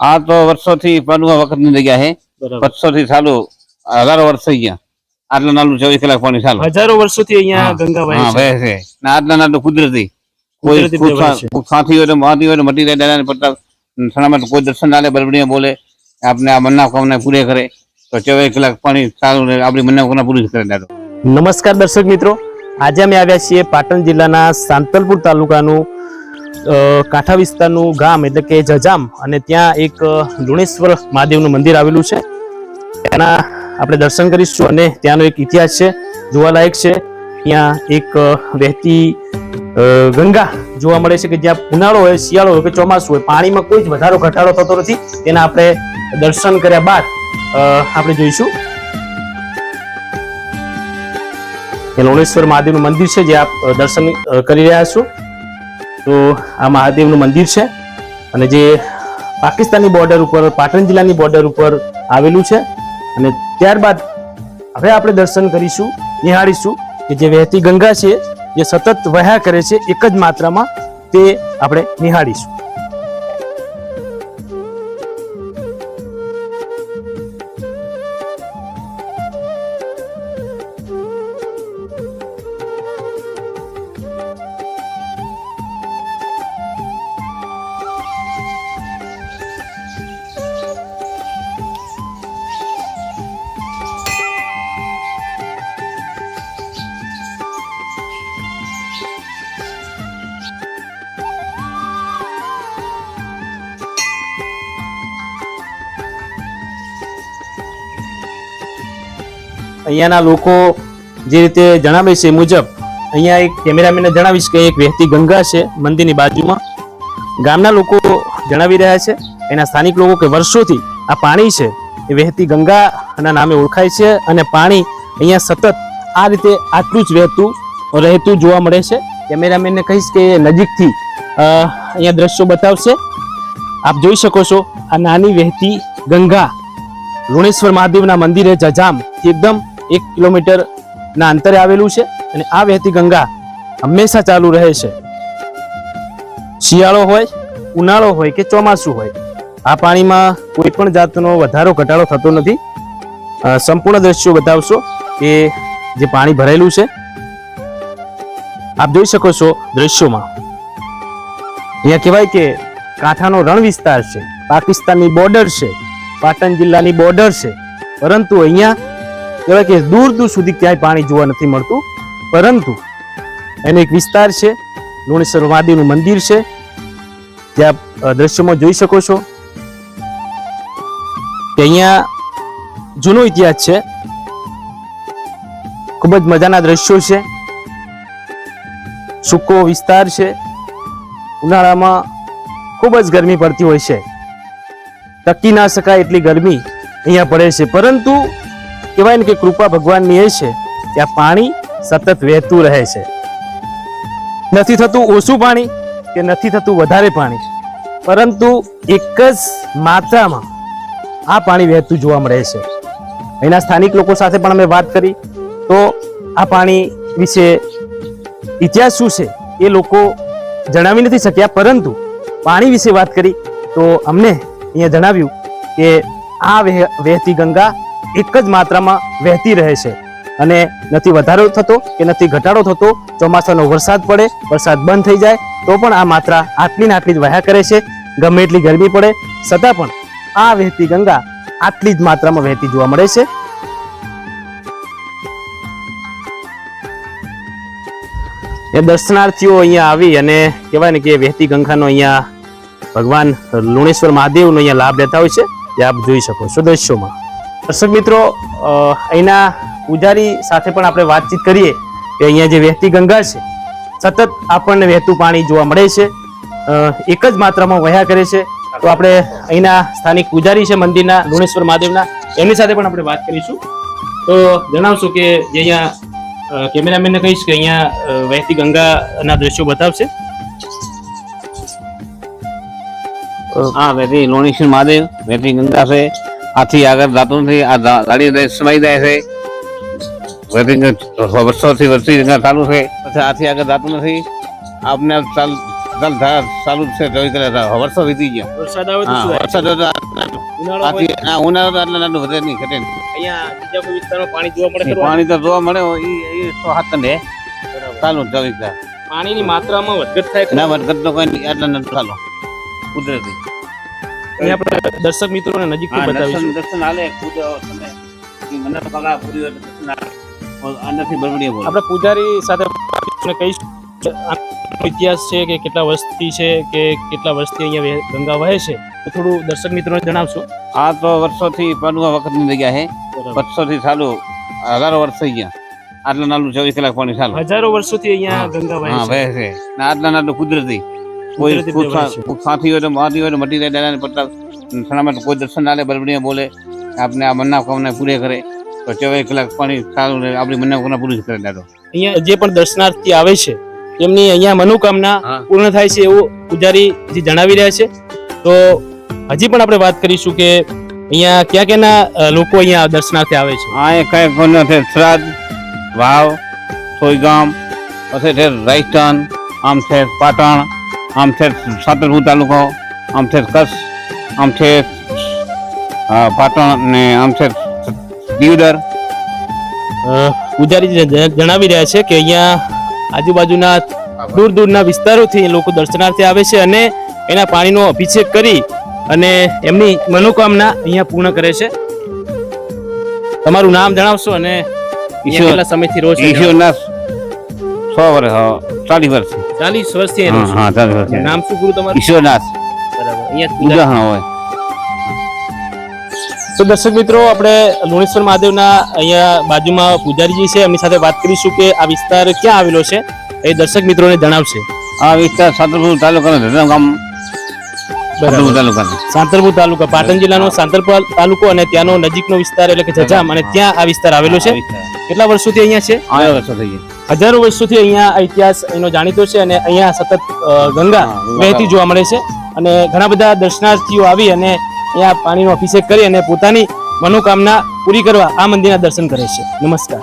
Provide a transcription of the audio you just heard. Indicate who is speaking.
Speaker 1: આ તો વર્ષોથી બનવા વખતની જગ્યા છે વર્ષોથી ચાલુ હજારો વર્ષ થઈ ગયા. આટલા નાનું ચોવીસ કલાક પાણી ચાલુ.
Speaker 2: હજારો વર્ષોથી અહીંયા ગંગા વહે છે.
Speaker 1: આટલા નાનું કુદરતી. કોઈ સાથી હોય મહાથી હોય મટી જાય દાદાને સલામત કોઈ દર્શન ના લે બરબડીયા બોલે. આપણે આ મન્નાકામના પૂરે કરે. તો ચોવીસ કલાક પાણી ચાલુ રહે આપણી મન્નાકામના પૂરી કરે દાદો.
Speaker 2: નમસ્કાર દર્શક મિત્રો. આજે અમે આવ્યા છીએ પાટણ જિલ્લાના સાંતલપુર તાલુકાનું કાંઠા વિસ્તારનું ગામ એટલે કે જજામ અને ત્યાં એક લુણેશ્વર મહાદેવનું મંદિર આવેલું છે. એના આપણે દર્શન કરીશું અને ત્યાંનો એક ઇતિહાસ છે, જોવાલાયક છે. ત્યાં એક વહેતી ગંગા જોવા મળે છે કે જ્યાં ઉનાળો હોય, શિયાળો હોય કે ચોમાસું હોય, પાણીમાં કોઈ જ વધારો, ઘટાડો થતો નથી. તેના આપણે દર્શન કર્યા બાદ આપણે જોઈશું. લોણેશ્વર મહાદેવનું મંદિર છે, જે આપ દર્શન કરી રહ્યા છો. તો આ મહાદેવનું મંદિર છે અને જે પાકિસ્તાનની બોર્ડર ઉપર, પાટણ જિલ્લાની બોર્ડર ઉપર આવેલું છે. અને ત્યારબાદ હવે આપણે દર્શન કરીશું, નિહાળીશું કે જે વહેતી ગંગા છે, જે સતત વહ્યા કરે છે, એક જ માત્રામાં તે આપણે નિહાળીશું. અહીંયાના લોકો જે રીતે જણાવે છે મુજબ, અહીંયા એક કેમેરામેને જણાવીશ કે એક વહેતી ગંગા છે, મંદિરની બાજુમાં. ગામના લોકો જણાવી રહ્યા છે, એના સ્થાનિક લોકો કે વર્ષોથી આ પાણી છે, એ વહેતી ગંગાના નામે ઓળખાય છે અને પાણી અહીંયા સતત આ રીતે આટલું જ વહેતું રહેતું જોવા મળે છે. કેમેરામેનને કહીશ કે નજીકથી અહીંયા દ્રશ્યો બતાવશે. આપ જોઈ શકો છો આ નાની વહેતી ગંગા લુણેશ્વર મહાદેવના મંદિરે જજામ, એકદમ એક કિલોમીટર ના અંતરે આવેલું છે અને આ વહેતી ગંગા હંમેશા ચાલુ રહે છે. શિયાળો હોય, ઉનાળો હોય કે ચોમાસું હોય, આ પાણીમાં કોઈ પણ જાતનો વધારો, ઘટાડો થતો નથી. સંપૂર્ણ દ્રશ્યો બતાવશો કે જે પાણી ભરેલું છે. આપ જોઈ શકો છો દ્રશ્યોમાં. અહીંયા કહેવાય કે કાંઠાનો રણ વિસ્તાર છે, પાકિસ્તાનની બોર્ડર છે, પાટણ જિલ્લાની બોર્ડર છે. પરંતુ અહીંયા કહેવાય કે દૂર દૂર સુધી ક્યાંય પાણી જોવા નથી મળતું. પરંતુ એનો એક વિસ્તાર છે લુણેશ્વર મહાદેવનું મંદિર છે. ત્યાં દ્રશ્યમાં જોઈ શકો છો કે અહીંયા જૂનો ઇતિહાસ છે. ખૂબ જ મજાના દ્રશ્યો છે. સૂકો વિસ્તાર છે. ઉનાળામાં ખૂબ જ ગરમી પડતી હોય છે. ટકી ના શકાય એટલી ગરમી અહીંયા પડે છે. પરંતુ કહેવાય ને કે કૃપા ભગવાનની એ છે આ પાણી સતત વહેતું રહે છે. નથી થતું ઓછું પાણી કે નથી થતું વધારે પાણી. પરંતુ એક જ માત્રામાં આ પાણી વહેતું જોવા મળે છે. અહીંના સ્થાનિક લોકો સાથે પણ અમે વાત કરી. તો આ પાણી વિશે ઇતિહાસ શું છે એ લોકો જણાવી નથી શક્યા, પરંતુ પાણી વિશે વાત કરી તો અમને અહીંયા જણાવ્યું કે આ વહે- વહેતી ગંગા એક જ માત્રામાં વહેતી રહે છે. અને નથી વધારો થતો કે નથી ઘટાડો થતો, ચોમાસાનો વરસાદ પડે, વરસાદ બંધ થઈ જાય, તો પણ આ માત્રા આટલી ને આટલી જ વહ્યા કરે છે. ગમે એટલી ગરમી પડે, છતાં પણ આ વહેતી ગંગા આટલી જ માત્રામાં વહેતી જોવા મળે છે. એ દર્શનાર્થીઓ અહીંયા આવી અને કહેવાય ને કે વહેતી ગંગાનો અહીંયા ભગવાન લુણેશ્વર મહાદેવનો અહીંયા લાભ લેતા હોય છે. તે આપ જોઈ શકો છો દ્રશ્યોમાં. દર્શક મિત્રો અહીંના પૂજારી સાથે પણ આપણે વાતચીત કરીએ કે અહીંયા જે વહેતી ગંગા છે, સતત આપણને વહેતું પાણી જોવા મળે છે. એક જ માત્રામાં વહ્યા કરે છે. તો આપણે અહીંના સ્થાનિક પૂજારી છે, મંદિરના લુણેશ્વર મહાદેવના, એમની સાથે પણ આપણે વાત કરીશું. તો જણાવશો કે જે અહીંયા કેમેરામેનને કહીશ કે અહીંયા વહેતી ગંગાના દ્રશ્યો બતાવશે.
Speaker 1: હા, વહેતી લોણેશ્વર મહાદેવ, વહેતી ગંગા છે. આથી આગળ જાતું નથી આ ગા- સમાઈ જાય છે. વેરી વર્ષોથી વર્ષી ગંગા ચાલુ છે. પછી આથી આગળ જાતું નથી આપને ચાલ ચાલ ચાલુ જ છે ચોવીસ કલાક વર્ષો વીતી ગયા.
Speaker 2: વરસાદ આવે તો
Speaker 1: વરસાદ
Speaker 2: ઉનાળો
Speaker 1: આથી- તો આટલા નાનું વધે નહીં ઘટે.
Speaker 2: અહીંયા બીજા કોઈ વિસ્તારમાં પાણી જોવા મળે?
Speaker 1: પાણી તો જોવા મળે એ સો હાથ
Speaker 2: ને.
Speaker 1: ચાલુ જ ચોવીસ કલાક
Speaker 2: પાણીની માત્રામાં વધઘટ થાય
Speaker 1: ના વધઘટ તો કોઈ નહીં. આટલા નાનું ચાલુ. કુદરતી.
Speaker 2: આપણે દર્શક મિત્રોને નજીકથી બતાવીશું.
Speaker 1: દર્શન હાલે કૂદો તમે મને પગા પૂરી હોય દર્શન આનાથી બરબડીએ બોલે.
Speaker 2: આપણે પૂજારી સાથે કહીશું ઇતિહાસ છે કે કેટલા વર્ષથી છે કે કેટલા વર્ષથી અહીંયા ગંગા વહે છે તો થોડું દર્શક મિત્રોને જણાવશો.
Speaker 1: આ તો વર્ષોથી પાડવા વખતની જગ્યા છે. વર્ષોથી ચાલુ હજારો વર્ષ થઈ ગયા. આટલા નાનું ચોવીસ કલાક પાણી ચાલુ.
Speaker 2: હજારો વર્ષોથી અહીંયા ગંગા વહે
Speaker 1: છે. આટલા નાનું કુદરતી. કોઈ સાથી હોય તો માથી હોય તો મટી જાય દાદાને પટલા સલામત કોઈ દર્શન ના લે બરબડીએ બોલે આપણે આ મનોકામના પૂરે કરે. તો ચોવીસ કલાક પાણી સારું રહે આપણી મનોકામના પૂરી કરે દાદો.
Speaker 2: અહીંયા જે પણ દર્શનાર્થી આવે છે તેમની અહીંયા મનોકામના પૂર્ણ થાય છે એવું પૂજારીજી જણાવી રહ્યા છે. તો હજી પણ આપણે વાત કરીશું કે અહીંયા ક્યાં ક્યાંના લોકો અહીંયા દર્શનાર્થે આવે છે.
Speaker 1: હા એ કઈ કોણ છે શ્રાદ્ધ વાવ સોયગામ પછી છે રાજસ્થાન આમ છે પાટણ આમ છે સાતરપુર તાલુકો આમ છે કચ્છ આમ છે પાટણ ને આમ છે દીવદર.
Speaker 2: અ, જણાવી રહ્યા છે કે અહીંયા આજુબાજુના દૂર દૂરના વિસ્તારોથી લોકો દર્શનાર્થે આવે છે અને એના પાણીનો અભિષેક કરી અને એમની મનોકામના અહીંયા પૂર્ણ કરે છે. તમારું નામ જણાવશો અને કેટલા સમયથી રોજ છો
Speaker 1: ઈશ્વરના સો વર્ષ ચાલીસ વર્ષ.
Speaker 2: ચાલીસ વર્ષથી એનું
Speaker 1: હા. હા ચાલીસ
Speaker 2: નામ શું ગુરુ તમારું?
Speaker 1: ઈશ્વરનાથ.
Speaker 2: બરાબર અહીંયા
Speaker 1: ઉદાહરણ હોય.
Speaker 2: તો દર્શક મિત્રો આપણે લુણેશ્વર મહાદેવના અહીંયા બાજુમાં પૂજારીજી છે. એમની સાથે વાત કરીશું કે આ વિસ્તાર ક્યાં આવેલો છે. એ દર્શક મિત્રોને જણાવશે.
Speaker 1: આ વિસ્તાર સાતરપુર તાલુકાનો ધરમ ગામ સાંતરપુર
Speaker 2: તાલુકા પાટણ જિલ્લાનો સાંતરપુર તાલુકો અને ત્યાંનો નજીકનો વિસ્તાર એટલે કે જજામ. અને ત્યાં આ વિસ્તાર આવેલો છે. કેટલા વર્ષોથી અહીંયા છે?
Speaker 1: આ વર્ષો થઈ ગયા
Speaker 2: હજારો વર્ષોથી અહીંયા ઇતિહાસ એનો જાણીતો છે અને અહીંયા સતત ગંગા વહેતી જોવા મળે છે. અને ઘણા બધા દર્શનાર્થીઓ આવી અને અહીંયા પાણીનો અભિષેક કરી અને પોતાની મનોકામના પૂરી કરવા આ મંદિરના દર્શન કરે છે. નમસ્કાર.